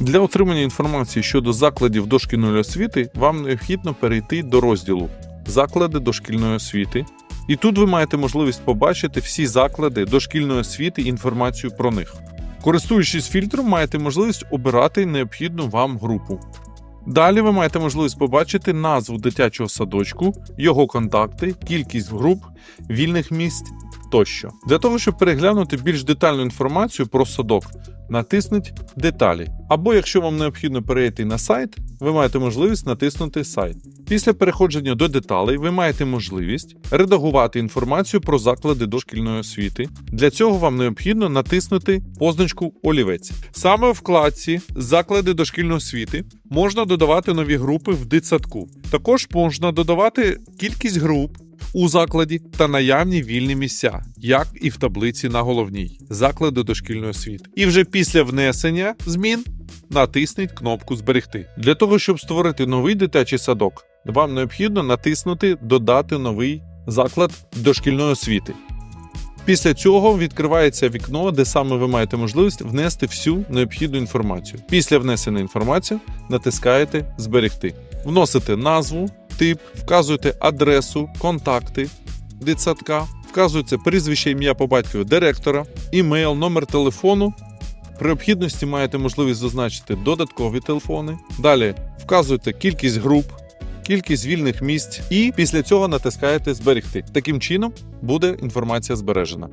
Для отримання інформації щодо закладів дошкільної освіти вам необхідно перейти до розділу Заклади дошкільної освіти. І тут ви маєте можливість побачити всі заклади дошкільної освіти і інформацію про них. Користуючись фільтром, маєте можливість обирати необхідну вам групу. Далі ви маєте можливість побачити назву дитячого садочку, його контакти, кількість груп, вільних місць тощо. Для того, щоб переглянути більш детальну інформацію про садок, натисніть Деталі. Або якщо вам необхідно перейти на сайт, ви маєте можливість натиснути Сайт. Після переходження до деталей ви маєте можливість редагувати інформацію про заклади дошкільної освіти. Для цього вам необхідно натиснути позначку Олівець. Саме в вкладці Заклади дошкільної освіти можна додавати нові групи в дитсадку. Також можна додавати кількість груп у закладі та наявні вільні місця, як і в таблиці на головній заклади дошкільної освіти. І вже після внесення змін натисніть кнопку Зберегти. Для того, щоб створити новий дитячий садок, вам необхідно натиснути Додати новий заклад дошкільної освіти. Після цього відкривається вікно, де саме ви маєте можливість внести всю необхідну інформацію. Після внесення інформації натискаєте Зберегти. Вносите назву, тип, вказуєте адресу, контакти дитсадка, вказується прізвище, ім'я по батькові директора, імейл, номер телефону. При необхідності маєте можливість зазначити додаткові телефони. Далі вказуєте кількість груп, кількість вільних місць, і після цього натискаєте Зберегти. Таким чином буде інформація збережена.